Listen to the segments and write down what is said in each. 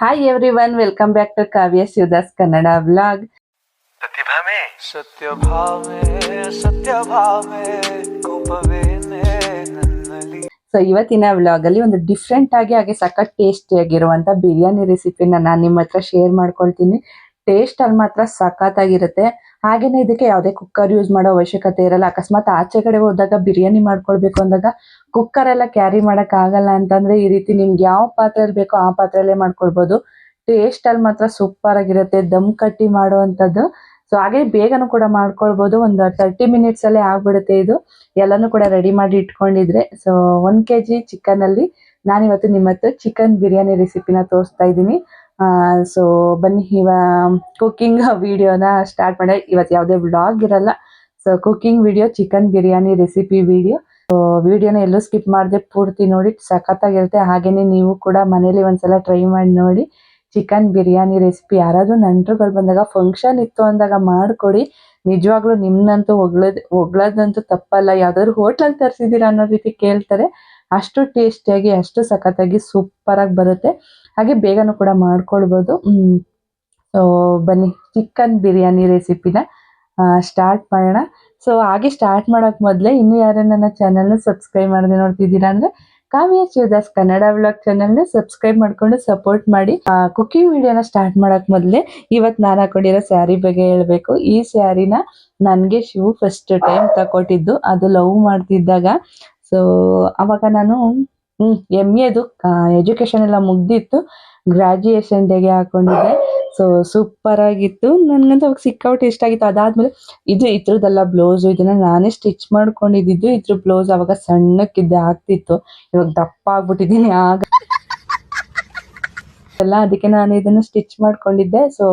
Hi everyone welcome back to Kavya Shivadas Kannada vlog so ಇವತ್ತಿನ ವ್ಲಾಗಲ್ಲಿ ಒಂದು different ಆಗಿ ಹಾಗೆ ಸಖತ್ ಟೇಸ್ಟಿಯಾಗಿರುವಂಥ ಬಿರಿಯಾನಿ ರೆಸಿಪಿನ ನಾನು ನಿಮ್ಮ ಹತ್ರ ಶೇರ್ ಮಾಡ್ಕೊಳ್ತೀನಿ. ಟೇಸ್ಟ್ ಅಲ್ಲಿ ಮಾತ್ರ ಸಖತ್ತಾಗಿರುತ್ತೆ. ಹಾಗೇನೆ ಇದಕ್ಕೆ ಯಾವುದೇ ಕುಕ್ಕರ್ ಯೂಸ್ ಮಾಡೋ ಅವಶ್ಯಕತೆ ಇರಲ್ಲ. ಅಕಸ್ಮಾತ್ ಆಚೆ ಕಡೆ ಹೋದಾಗ ಬಿರಿಯಾನಿ ಮಾಡ್ಕೊಳ್ಬೇಕು ಅಂದಾಗ ಕುಕ್ಕರ್ ಎಲ್ಲ ಕ್ಯಾರಿ ಮಾಡಕ್ ಆಗಲ್ಲ ಅಂತಂದ್ರೆ ಈ ರೀತಿ ನಿಮ್ಗೆ ಯಾವ ಪಾತ್ರೆಯಲ್ಲಿ ಬೇಕೋ ಆ ಪಾತ್ರೆಯಲ್ಲೇ ಮಾಡ್ಕೊಳ್ಬಹುದು ಟೇಸ್ಟ್ ಅಲ್ಲಿ ಮಾತ್ರ ಸೂಪರ್ ಆಗಿರುತ್ತೆ. ದಮ್ ಕಟ್ಟಿ ಮಾಡುವಂತದ್ದು ಸೊ ಹಾಗೆ ಬೇಗನು ಕೂಡ ಮಾಡ್ಕೊಳ್ಬಹುದು ಒಂದು ತರ್ಟಿ ಮಿನಿಟ್ಸ್ ಅಲ್ಲೇ ಆಗ್ಬಿಡುತ್ತೆ ಇದು. ಎಲ್ಲಾನು ಕೂಡ ರೆಡಿ ಮಾಡಿ ಇಟ್ಕೊಂಡಿದ್ರೆ. So one K G chicken ಅಲ್ಲಿ ನಾನಿವತ್ತು ನಿಮ್ಮ ಚಿಕನ್ ಬಿರಿಯಾನಿ ರೆಸಿಪಿನ ತೋರಿಸ್ತಾ ಇದ್ದೀನಿ. ಸೊ ಬನ್ನಿ, ಇವ ಕುಕ್ಕಿಂಗ್ ವಿಡಿಯೋನ ಸ್ಟಾರ್ಟ್ ಮಾಡಿ ಇವತ್ತು ಯಾವುದೇ ವ್ಲಾಗ್ ಇರಲ್ಲ. So cooking video chicken biryani recipe video so ವಿಡಿಯೋನ ಎಲ್ಲೂ ಸ್ಕಿಪ್ ಮಾಡದೆ, ಪೂರ್ತಿ ನೋಡಿ, ಸಖತ್ತಾಗಿರುತ್ತೆ. ಹಾಗೇನೆ ನೀವು ಕೂಡ ಮನೇಲಿ ಒಂದ್ಸಲ ಟ್ರೈ ಮಾಡಿ ನೋಡಿ ಚಿಕನ್ ಬಿರಿಯಾನಿ ರೆಸಿಪಿ ಯಾರಾದ್ರೂ ನೆಂಟರುಗಳು ಬಂದಾಗ ಫಂಕ್ಷನ್ ಇತ್ತು ಅಂದಾಗ ಮಾಡ್ಕೊಡಿ. ನಿಜವಾಗ್ಲೂ ನಿಮ್ನಂತೂ ಹೊಗಳದ್, ಹೊಗಳದಂತೂ ತಪ್ಪಲ್ಲ. ಯಾವ್ದಾದ್ರು ಹೋಟ್ಲಲ್ಲಿ ತರಿಸಿದ್ದೀರಾ ಅನ್ನೋ ರೀತಿ ಕೇಳ್ತಾರೆ. ಅಷ್ಟು ಟೇಸ್ಟಿಯಾಗಿ ಅಷ್ಟು ಸಖತ್ತಾಗಿ ಸೂಪರ್ ಆಗಿ ಬರುತ್ತೆ. ಹಾಗೆ ಬೇಗನೂ ಕೂಡ ಮಾಡ್ಕೊಳ್ಬೋದು. ಸೊ ಬನ್ನಿ ಚಿಕನ್ ಬಿರಿಯಾನಿ ರೆಸಿಪಿನ ಸ್ಟಾರ್ಟ್ ಮಾಡೋಣ. ಸೊ ಹಾಗೆ ಸ್ಟಾರ್ಟ್ ಮಾಡೋಕ್ಕೆ ಮೊದಲೇ ಇನ್ನು ಯಾರು ನನ್ನ ಚಾನಲ್ನ ಸಬ್ಸ್ಕ್ರೈಬ್ ಮಾಡದೆ ನೋಡ್ತಿದ್ದೀರಾ ಅಂದ್ರೆ, ಕಾವ್ಯ ಶಿವದಾಸ್ ಕನ್ನಡ ವ್ಲಾಗ್ ಚಾನಲ್ನ ಸಬ್ಸ್ಕ್ರೈಬ್ ಮಾಡ್ಕೊಂಡು ಸಪೋರ್ಟ್ ಮಾಡಿ. ಕುಕಿಂಗ್ ವಿಡಿಯೋನ ಸ್ಟಾರ್ಟ್ ಮಾಡೋಕ್ಕೆ ಮೊದಲೇ ಇವತ್ತು ನಾನು ಹಾಕೊಂಡಿರೋ ಸ್ಯಾರಿ ಬಗ್ಗೆ ಹೇಳಬೇಕು. ಈ ಸ್ಯಾರಿನ ನನಗೆ ಶಿವು ಫಸ್ಟ್ ಟೈಮ್ ತಗೊಟ್ಟಿದ್ದು ಅದು ಲವ್ ಮಾಡ್ತಿದ್ದಾಗ. ಸೊ ಅವಾಗ ನಾನು ಹ್ಮ್ ಎಂ ಎದು ಎಜುಕೇಶನ್ ಎಲ್ಲ ಮುಗ್ದಿತ್ತು. ಗ್ರಾಜುಯೇಷನ್ ಡೇಗೆ ಹಾಕೊಂಡಿದ್ದೆ. ಸೊ ಸೂಪರ್ ಆಗಿತ್ತು. ನನ್ಗಂತ ಅವಾಗ ಸಿಕ್ಕೌಟ್ ಇಷ್ಟ ಆಗಿತ್ತು. ಅದಾದ್ಮೇಲೆ ಇದು ಇದ್ರದ್ದೆಲ್ಲ ಬ್ಲೌಸ್ ಇದನ್ನ ನಾನೇ ಸ್ಟಿಚ್ ಮಾಡ್ಕೊಂಡಿದ್ದು. ಇದ್ರ ಬ್ಲೌಸ್ ಅವಾಗ ಸಣ್ಣಕ್ಕಿದ್ದೆ ಆಗ್ತಿತ್ತು. ಇವಾಗ ದಪ್ಪ ಆಗ್ಬಿಟ್ಟಿದ್ದೀನಿ. ಆಗ ಎಲ್ಲ ಅದಕ್ಕೆ ನಾನು ಇದನ್ನ ಸ್ಟಿಚ್ ಮಾಡ್ಕೊಂಡಿದ್ದೆ. ಸೊ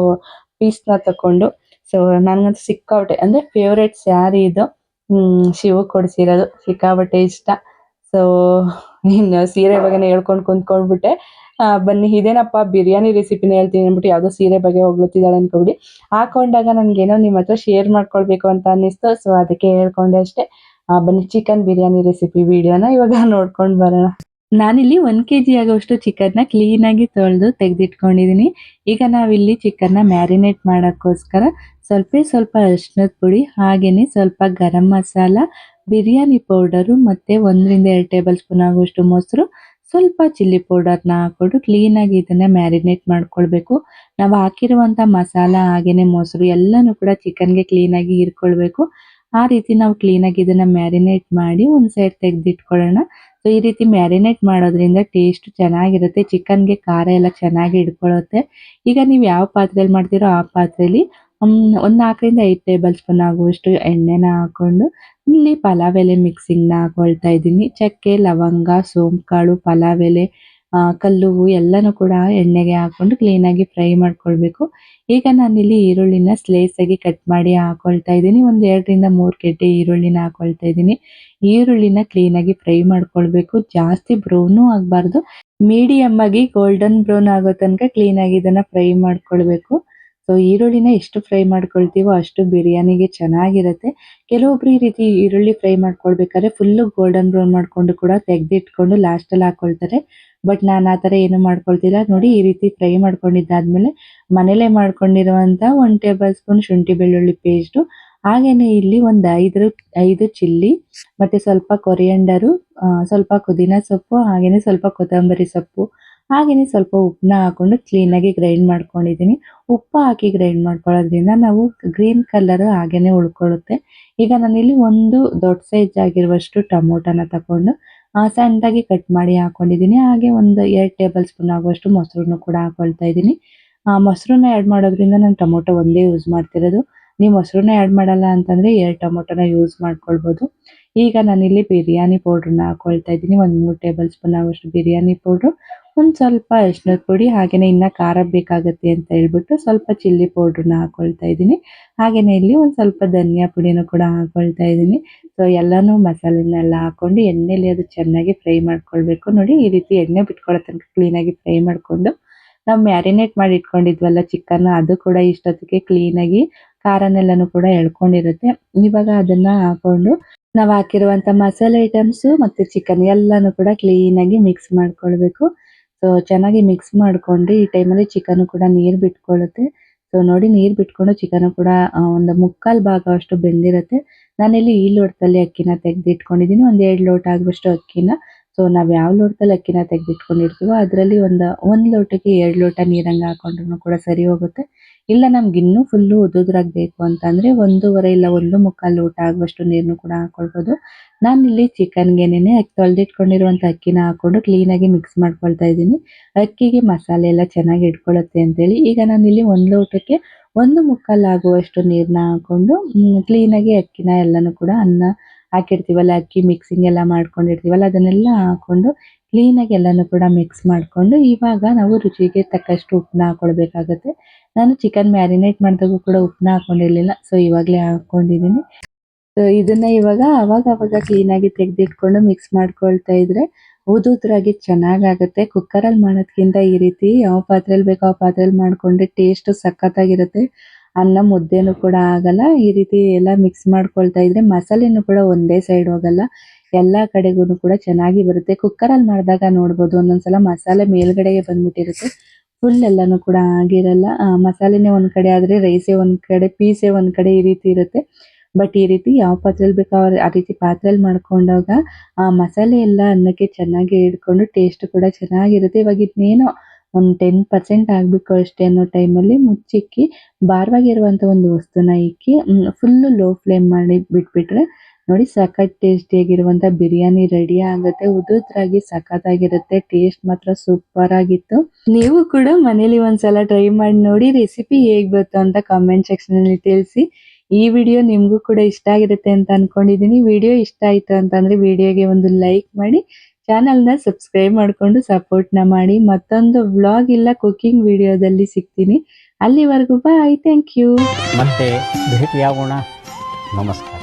ಪೀಸ್ನ ತಕೊಂಡು. ಸೊ ನನ್ಗಂತೂ ಸಿಕ್ಕಾಬಟ್ಟೆ ಅಂದ್ರೆ ಫೇವ್ರೇಟ್ ಸ್ಯಾರಿ ಇದು. ಹ್ಮ್, ಶಿವ ಕೊಡಿಸಿರೋದು. ಸಿಕ್ಕಾಬಟ್ಟೆ ಇಷ್ಟ. ಸೊ ಇನ್ನು ಸೀರೆ ಬಗ್ಗೆನೇ ಹೇಳ್ಕೊಂಡು ಕುಂತ್ಕೊಂಡ್ಬಿಟ್ಟೆ. ಬನ್ನಿ, ಇದೇನಪ್ಪ ಬಿರಿಯಾನಿ ರೆಸಿಪಿನ ಹೇಳ್ತೀನಿ ಅಂದ್ಬಿಟ್ಟು ಯಾವುದೋ ಸೀರೆ ಬಗ್ಗೆ ಹೋಗ್ಲತ್ತಿದ್ದಾಳೆ ಅನ್ಕೊಂಡ್ಬಿಡಿ ಹಾಕೊಂಡಾಗ ನನ್ಗೇನೋ ನಿಮ್ಮ ಹತ್ರ ಶೇರ್ ಮಾಡ್ಕೊಳ್ಬೇಕು ಅಂತ ಅನ್ನಿಸ್ತು ಸೊ ಅದಕ್ಕೆ ಹೇಳ್ಕೊಂಡೆ ಅಷ್ಟೇ. ಬನ್ನಿ, ಚಿಕನ್ ಬಿರಿಯಾನಿ ರೆಸಿಪಿ ವಿಡಿಯೋನ ಇವಾಗ ನೋಡ್ಕೊಂಡು ಬರೋಣ. ನಾನಿಲ್ಲಿ ಒಂದ್ ಕೆ ಜಿ ಆಗೋಷ್ಟು ಚಿಕನ್ನ ಕ್ಲೀನಾಗಿ ತೊಳೆದು ತೆಗೆದಿಟ್ಕೊಂಡಿದ್ದೀನಿ ಈಗ ನಾವಿಲ್ಲಿ ಚಿಕನ್ನ ಮ್ಯಾರಿನೇಟ್ ಮಾಡೋಕ್ಕೋಸ್ಕರ ಸ್ವಲ್ಪ ಸ್ವಲ್ಪ ಅರಿಶಿನದ ಪುಡಿ, ಹಾಗೇನೆ ಸ್ವಲ್ಪ ಗರಂ ಮಸಾಲ ಬಿರಿಯಾನಿ ಪೌಡರು ಮತ್ತೆ ಒಂದರಿಂದ ಎರಡು ಟೇಬಲ್ ಸ್ಪೂನ್ ಆಗುವಷ್ಟು ಮೊಸರು, ಸ್ವಲ್ಪ ಚಿಲ್ಲಿ ಪೌಡರ್ನ ಹಾಕೊಂಡು ಕ್ಲೀನಾಗಿ ಇದನ್ನ ಮ್ಯಾರಿನೇಟ್ ಮಾಡ್ಕೊಳ್ಬೇಕು. ನಾವು ಹಾಕಿರುವಂತ ಮಸಾಲ ಹಾಗೇನೆ ಮೊಸರು ಎಲ್ಲಾನು ಕೂಡ ಚಿಕನ್ಗೆ ಕ್ಲೀನಾಗಿ ಇರ್ಕೊಳ್ಬೇಕು ಆ ರೀತಿ ನಾವು ಕ್ಲೀನಾಗಿ ಇದನ್ನ ಮ್ಯಾರಿನೇಟ್ ಮಾಡಿ ಒಂದ್ ಸೈಡ್ ತೆಗೆದಿಟ್ಕೊಳ್ಳೋಣ. ಸೊ ಈ ರೀತಿ ಮ್ಯಾರಿನೇಟ್ ಮಾಡೋದ್ರಿಂದ ಟೇಸ್ಟ್ ಚೆನ್ನಾಗಿರುತ್ತೆ ಚಿಕನ್ಗೆ ಖಾರ ಎಲ್ಲ ಚೆನ್ನಾಗಿ ಹಿಡ್ಕೊಳ್ಳುತ್ತೆ ಈಗ ನೀವು ಯಾವ ಪಾತ್ರೆಯಲ್ಲಿ ಮಾಡ್ತೀರೋ ಆ ಪಾತ್ರೆಯಲ್ಲಿ ಒಂದು ನಾಲ್ಕರಿಂದ ಐದು ಟೇಬಲ್ ಸ್ಪೂನ್ ಆಗುವಷ್ಟು ಎಣ್ಣೆನ ಹಾಕೊಂಡು ಇಲ್ಲಿ ಪಲಾವ್ ಎಲೆ ಮಿಕ್ಸಿಂಗ್ನ ಹಾಕೊಳ್ತಾ ಇದ್ದೀನಿ. ಚಕ್ಕೆ, ಲವಂಗ, ಸೋಂಪುಕಾಳು ಪಲಾವ್ ಎಲೆ ಕಲ್ಲು ಕಲ್ಲುವು ಎಲ್ಲನೂ ಕೂಡ ಎಣ್ಣೆಗೆ ಹಾಕೊಂಡು ಕ್ಲೀನಾಗಿ ಫ್ರೈ ಮಾಡ್ಕೊಳ್ಬೇಕು. ಈಗ ನಾನಿಲ್ಲಿ ಈರುಳ್ಳಿನ ಸ್ಲೈಸ್ ಆಗಿ ಕಟ್ ಮಾಡಿ ಹಾಕೊಳ್ತಾ ಇದ್ದೀನಿ. ಒಂದು ಎರಡರಿಂದ ಮೂರು ಗೆಡ್ಡೆ ಈರುಳ್ಳಿನ ಹಾಕೊಳ್ತಾ ಇದ್ದೀನಿ. ಈರುಳ್ಳಿನ ಕ್ಲೀನಾಗಿ ಫ್ರೈ ಮಾಡ್ಕೊಳ್ಬೇಕು. ಜಾಸ್ತಿ ಬ್ರೌನು ಆಗಬಾರ್ದು. ಮೀಡಿಯಮ್ ಆಗಿ ಗೋಲ್ಡನ್ ಬ್ರೌನ್ ಆಗೋ ತನಕ ಕ್ಲೀನಾಗಿ ಇದನ್ನು ಫ್ರೈ ಮಾಡ್ಕೊಳ್ಬೇಕು. ಸೊ ಈರುಳ್ಳಿನ ಎಷ್ಟು ಫ್ರೈ ಮಾಡ್ಕೊಳ್ತೀವೋ ಅಷ್ಟು ಬಿರಿಯಾನಿಗೆ ಚೆನ್ನಾಗಿರುತ್ತೆ. ಕೆಲವೊಬ್ರು ಈ ರೀತಿ ಈರುಳ್ಳಿ ಫ್ರೈ ಮಾಡ್ಕೊಳ್ಬೇಕಾದ್ರೆ ಫುಲ್ಲು ಗೋಲ್ಡನ್ ಬ್ರೌನ್ ಮಾಡ್ಕೊಂಡು ಕೂಡ ತೆಗೆದಿಟ್ಕೊಂಡು ಲಾಸ್ಟಲ್ಲಿ ಹಾಕ್ಕೊಳ್ತಾರೆ ಬಟ್ ನಾನು ಆ ಥರ ಏನು ಮಾಡ್ಕೊಳ್ತಿಲ್ಲ. ನೋಡಿ, ಈ ರೀತಿ ಫ್ರೈ ಮಾಡ್ಕೊಂಡಿದ್ದಾದ್ಮೇಲೆ ಮನೇಲೇ ಮಾಡ್ಕೊಂಡಿರುವಂಥ ಒನ್ ಟೇಬಲ್ ಸ್ಪೂನ್ ಶುಂಠಿ ಬೆಳ್ಳುಳ್ಳಿ ಪೇಸ್ಟು ಹಾಗೆಯೇ ಇಲ್ಲಿ ಒಂದು ಐದು ಐದು ಚಿಲ್ಲಿ, ಮತ್ತೆ ಸ್ವಲ್ಪ ಕೊರಿಯಂಡರು ಸ್ವಲ್ಪ ಪುದೀನ ಸೊಪ್ಪು ಹಾಗೆಯೇ ಸ್ವಲ್ಪ ಕೊತ್ತಂಬರಿ ಸೊಪ್ಪು. ಹಾಗೇನೆ ಸ್ವಲ್ಪ ಉಪ್ಪನ್ನ ಹಾಕೊಂಡು ಕ್ಲೀನಾಗಿ ಗ್ರೈಂಡ್ ಮಾಡ್ಕೊಂಡಿದ್ದೀನಿ. ಉಪ್ಪು ಹಾಕಿ ಗ್ರೈಂಡ್ ಮಾಡ್ಕೊಳ್ಳೋದ್ರಿಂದ ನಾವು ಗ್ರೀನ್ ಕಲರ್ ಹಾಗೇನೆ ಉಳ್ಕೊಳ್ಳುತ್ತೆ. ಈಗ ನಾನಿಲ್ಲಿ ಒಂದು ದೊಡ್ಡ ಸೈಜ್ ಆಗಿರುವಷ್ಟು ಟೊಮೊಟೊನ ತಕೊಂಡು ಆ, ಸಣ್ಣದಾಗಿ ಕಟ್ ಮಾಡಿ ಹಾಕೊಂಡಿದ್ದೀನಿ. ಹಾಗೆ ಒಂದು ಎರಡು ಟೇಬಲ್ ಸ್ಪೂನ್ ಆಗುವಷ್ಟು ಮೊಸರನ್ನು ಕೂಡ ಹಾಕೊಳ್ತಾ ಇದ್ದೀನಿ. ಮೊಸರನ್ನ ಆ್ಯಡ್ ಮಾಡೋದ್ರಿಂದ ನಾನು ಟೊಮೊಟೊ ಒಂದೇ ಯೂಸ್ ಮಾಡ್ತಿರೋದು. ನೀವು ಮೊಸರನ್ನ ಆ್ಯಡ್ ಮಾಡಲ್ಲ ಅಂತಂದ್ರೆ ಎರಡು ಟೊಮೊಟೊನ ಯೂಸ್ ಮಾಡ್ಕೊಳ್ಬೋದು. ಈಗ ನಾನಿಲ್ಲಿ ಬಿರಿಯಾನಿ ಪೌಡ್ರನ್ನ ಹಾಕೊಳ್ತಾ ಇದ್ದೀನಿ. ಒಂದು ಮೂರು ಟೇಬಲ್ ಸ್ಪೂನ್ ಆಗುವಷ್ಟು ಬಿರಿಯಾನಿ ಪೌಡ್ರು ಒಂದು ಸ್ವಲ್ಪ ಅರಿಶಿನದ ಪುಡಿ, ಹಾಗೇನೆ ಇನ್ನ ಖಾರ ಬೇಕಾಗುತ್ತೆ ಅಂತ ಹೇಳ್ಬಿಟ್ಟು ಸ್ವಲ್ಪ ಚಿಲ್ಲಿ ಪೌಡ್ರನ್ನ ಹಾಕೊಳ್ತಾ ಇದ್ದೀನಿ. ಹಾಗೇನೆ ಇಲ್ಲಿ ಒಂದು ಸ್ವಲ್ಪ ಧನಿಯಾ ಪುಡಿನೂ ಕೂಡ ಹಾಕೊಳ್ತಾ ಇದ್ದೀನಿ. ಸೊ ಎಲ್ಲಾನು ಮಸಾಲೆನೆಲ್ಲ ಹಾಕೊಂಡು ಎಣ್ಣೆಲಿ ಅದು ಚೆನ್ನಾಗಿ ಫ್ರೈ ಮಾಡ್ಕೊಳ್ಬೇಕು. ನೋಡಿ, ಈ ರೀತಿ ಎಣ್ಣೆ ಬಿಟ್ಕೊಳ್ಳೋ ತನಕ ಕ್ಲೀನಾಗಿ ಫ್ರೈ ಮಾಡಿಕೊಂಡು, ನಾವು ಮ್ಯಾರಿನೇಟ್ ಮಾಡಿ ಇಟ್ಕೊಂಡಿದ್ವಲ್ಲ ಚಿಕನ್, ಅದು ಕೂಡ ಇಷ್ಟೊತ್ತಿಗೆ ಕ್ಲೀನಾಗಿ ಖಾರನೆಲ್ಲನೂ ಕೂಡ ಎಳ್ಕೊಂಡಿರುತ್ತೆ. ಇವಾಗ ಅದನ್ನ ಹಾಕೊಂಡು ನಾವು ಹಾಕಿರುವಂತ ಮಸಾಲೆ ಐಟಮ್ಸ್ ಮತ್ತೆ ಚಿಕನ್ ಎಲ್ಲನೂ ಕೂಡ ಕ್ಲೀನಾಗಿ ಮಿಕ್ಸ್ ಮಾಡ್ಕೊಳ್ಬೇಕು. ಸೊ ಚೆನ್ನಾಗಿ ಮಿಕ್ಸ್ ಮಾಡ್ಕೊಂಡು ಈ ಟೈಮಲ್ಲಿ ಚಿಕನ್ ಕೂಡ ನೀರು ಬಿಟ್ಕೊಳ್ಳುತ್ತೆ ಸೊ ನೋಡಿ ನೀರು ಬಿಟ್ಕೊಂಡು ಚಿಕನ್ ಕೂಡ ಒಂದು ಮುಕ್ಕಾಲು ಭಾಗ ಅಷ್ಟು ಬೆಂದಿರುತ್ತೆ. ನಾನಿಲ್ಲಿ ಈ ಲೋಟದಲ್ಲಿ ಅಕ್ಕಿನ ತೆಗೆದಿಟ್ಕೊಂಡಿದ್ದೀನಿ ಒಂದು ಎರಡು ಲೋಟ ಆಗುವಷ್ಟು ಅಕ್ಕಿನ ಸೊ ನಾವು ಯಾವ ಲೋಟದಲ್ಲಿ ಅಕ್ಕಿನ ತೆಗೆದಿಟ್ಕೊಂಡಿರ್ತೀವೋ ಅದರಲ್ಲಿ ಒಂದು ಒಂದು ಲೋಟಕ್ಕೆ ಎರಡು ಲೋಟ ನೀರಂಗೆ ಹಾಕೊಂಡ್ರು ಕೂಡ ಸರಿ ಹೋಗುತ್ತೆ. ಇಲ್ಲ ನಮ್ಗೆ ಇನ್ನೂ ಫುಲ್ಲು ಉದುದ್ರಾಗ್ ಬೇಕು ಅಂತಂದ್ರೆ ಒಂದೂವರೆ ಇಲ್ಲ ಒಂದು ಮುಕ್ಕಾಲು ಲೋಟ ಆಗುವಷ್ಟು ನೀರನ್ನು ಕೂಡ ಹಾಕೊಳ್ಬೋದು. ನಾನಿಲ್ಲಿ ಅಕ್ಕಿ ತೊಳೆದಿಟ್ಕೊಂಡಿರುವಂಥ ಅಕ್ಕಿನ ಹಾಕೊಂಡು ಕ್ಲೀನಾಗಿ ಮಿಕ್ಸ್ ಮಾಡ್ಕೊಳ್ತಾ ಇದ್ದೀನಿ. ಅಕ್ಕಿಗೆ ಮಸಾಲೆ ಎಲ್ಲ ಚೆನ್ನಾಗಿ ಇಟ್ಕೊಳ್ಳುತ್ತೆ ಅಂತೇಳಿ ಈಗ ನಾನಿಲ್ಲಿ ಒಂದು ಲೋಟಕ್ಕೆ ಒಂದು ಮುಕ್ಕಾಲು ಆಗುವಷ್ಟು ನೀರನ್ನ ಹಾಕೊಂಡು ಕ್ಲೀನಾಗಿ ಅಕ್ಕಿನ ಎಲ್ಲನೂ ಕೂಡ ಅನ್ನ ಹಾಕಿರ್ತೀವಲ್ಲ, ಅಕ್ಕಿ ಮಿಕ್ಸಿಂಗ್ ಎಲ್ಲ ಮಾಡ್ಕೊಂಡಿರ್ತೀವಲ್ಲ, ಅದನ್ನೆಲ್ಲ ಹಾಕೊಂಡು ಕ್ಲೀನಾಗಿ ಎಲ್ಲನೂ ಕೂಡ ಮಿಕ್ಸ್ ಮಾಡಿಕೊಂಡು ಇವಾಗ ನಾವು ರುಚಿಗೆ ತಕ್ಕಷ್ಟು ಉಪ್ಪನ್ನ ಹಾಕೊಳ್ಬೇಕಾಗತ್ತೆ. ನಾನು ಚಿಕನ್ ಮ್ಯಾರಿನೇಟ್ ಮಾಡಿದಾಗೂ ಕೂಡ ಉಪ್ಪನ್ನ ಹಾಕ್ಕೊಂಡಿರಲಿಲ್ಲ ಸೊ ಇವಾಗಲೇ ಹಾಕ್ಕೊಂಡಿದ್ದೀನಿ ಸೊ ಇದನ್ನ ಇವಾಗ ಅವಾಗ ಅವಾಗ ಕ್ಲೀನಾಗಿ ತೆಗೆದಿಟ್ಕೊಂಡು ಮಿಕ್ಸ್ ಮಾಡ್ಕೊಳ್ತಾ ಇದ್ರೆ ಉದುದ್ರಾಗಿ ಚೆನ್ನಾಗಾಗುತ್ತೆ. ಕುಕ್ಕರಲ್ಲಿ ಮಾಡೋದ್ಕಿಂತ ಈ ರೀತಿ ಯಾವ ಪಾತ್ರೆಯಲ್ಲಿ ಬೇಕೋ ಆ ಪಾತ್ರೆಯಲ್ಲಿ ಮಾಡ್ಕೊಂಡ್ರೆ ಟೇಸ್ಟ್ ಸಖತ್ತಾಗಿರುತ್ತೆ. ಅನ್ನ ಮುದ್ದೆನೂ ಕೂಡ ಆಗಲ್ಲ. ಈ ರೀತಿ ಎಲ್ಲ ಮಿಕ್ಸ್ ಮಾಡ್ಕೊಳ್ತಾ ಇದ್ರೆ ಮಸಾಲೆನೂ ಕೂಡ ಒಂದೇ ಸೈಡ್ ಹೋಗಲ್ಲ. ಎಲ್ಲ ಕಡೆಗೂ ಕೂಡ ಚೆನ್ನಾಗಿ ಬರುತ್ತೆ. ಕುಕ್ಕರಲ್ಲಿ ಮಾಡಿದಾಗ ನೋಡ್ಬೋದು, ಒಂದೊಂದ್ಸಲ ಮಸಾಲೆ ಮೇಲ್ಗಡೆಗೆ ಬಂದ್ಬಿಟ್ಟಿರುತ್ತೆ. ಫುಲ್ ಎಲ್ಲನೂ ಕೂಡ ಆಗಿರಲ್ಲ. ಮಸಾಲೆನೇ ಒಂದ್ ಕಡೆ ಆದ್ರೆ ರೈಸೇ ಒಂದ್ ಕಡೆ ಪೀಸೆ ಒಂದ್ ಕಡೆ ಈ ರೀತಿ ಇರುತ್ತೆ. ಬಟ್ ಈ ರೀತಿ ಯಾವ ಪಾತ್ರೆಯಲ್ಲಿ ಬೇಕೋ ಆ ರೀತಿ ಪಾತ್ರೆಯಲ್ಲಿ ಮಾಡ್ಕೊಂಡಾಗ ಆ ಮಸಾಲೆ ಎಲ್ಲ ಅನ್ನಕ್ಕೆ ಚೆನ್ನಾಗಿ ಹಿಡ್ಕೊಂಡು ಟೇಸ್ಟ್ ಕೂಡ ಚೆನ್ನಾಗಿರುತ್ತೆ. ಇವಾಗ ಇದನ್ನೇನೋ ಒಂದು ಟೆನ್ ಪರ್ಸೆಂಟ್ ಆಗಬೇಕು ಅಷ್ಟೇ ಅನ್ನೋ ಟೈಮಲ್ಲಿ ಮುಚ್ಚಿಕ್ಕಿ ಭಾರವಾಗಿರುವಂಥ ಒಂದು ವಸ್ತುನ ಇಕ್ಕಿ ಫುಲ್ಲು ಲೋ ಫ್ಲೇಮ್ ಮಾಡಿ ಬಿಟ್ಬಿಟ್ರೆ ನೋಡಿ ಸಖತ್ ಟೇಸ್ಟಿಯಾಗಿರುವಂಥ ಬಿರಿಯಾನಿ ರೆಡಿ ಆಗುತ್ತೆ. ಉದುದ್ರಾಗಿ ಸಖತ್ತಾಗಿರುತ್ತೆ. ಟೇಸ್ಟ್ ಮಾತ್ರ ಸೂಪರ್ ಆಗಿತ್ತು. ನೀವು ಕೂಡ ಮನೇಲಿ ಒಂದ್ಸಲ ಟ್ರೈ ಮಾಡಿ ನೋಡಿ ರೆಸಿಪಿ ಹೇಗ್ ಬಂತು ಅಂತ ಕಾಮೆಂಟ್ ಸೆಕ್ಷನ್ ಅಲ್ಲಿ ತಿಳಿಸಿ. ಈ ವಿಡಿಯೋ ನಿಮ್ಗೂ ಕೂಡ ಇಷ್ಟ ಆಗಿರುತ್ತೆ ಅಂತ ಅನ್ಕೊಂಡಿದೀನಿ. ವಿಡಿಯೋ ಇಷ್ಟ ಆಯ್ತು ಅಂತಂದ್ರೆ ವಿಡಿಯೋಗೆ ಒಂದು ಲೈಕ್ ಮಾಡಿ. ಚಾನಲ್ನ ಸಬ್ಸ್ಕ್ರೈಬ್ ಮಾಡ್ಕೊಂಡು ಸಪೋರ್ಟ್ನ ಮಾಡಿ. ಮತ್ತೊಂದು ವ್ಲಾಗ್ ಇಲ್ಲ ಕುಕಿಂಗ್ ವಿಡಿಯೋದಲ್ಲಿ ಸಿಗ್ತೀನಿ. ಅಲ್ಲಿವರೆಗೂ ಬಾಯ್ ಥ್ಯಾಂಕ್ ಯು ಮತ್ತೆ ಭೇಟಿಯಾಗೋಣ. ನಮಸ್ಕಾರ.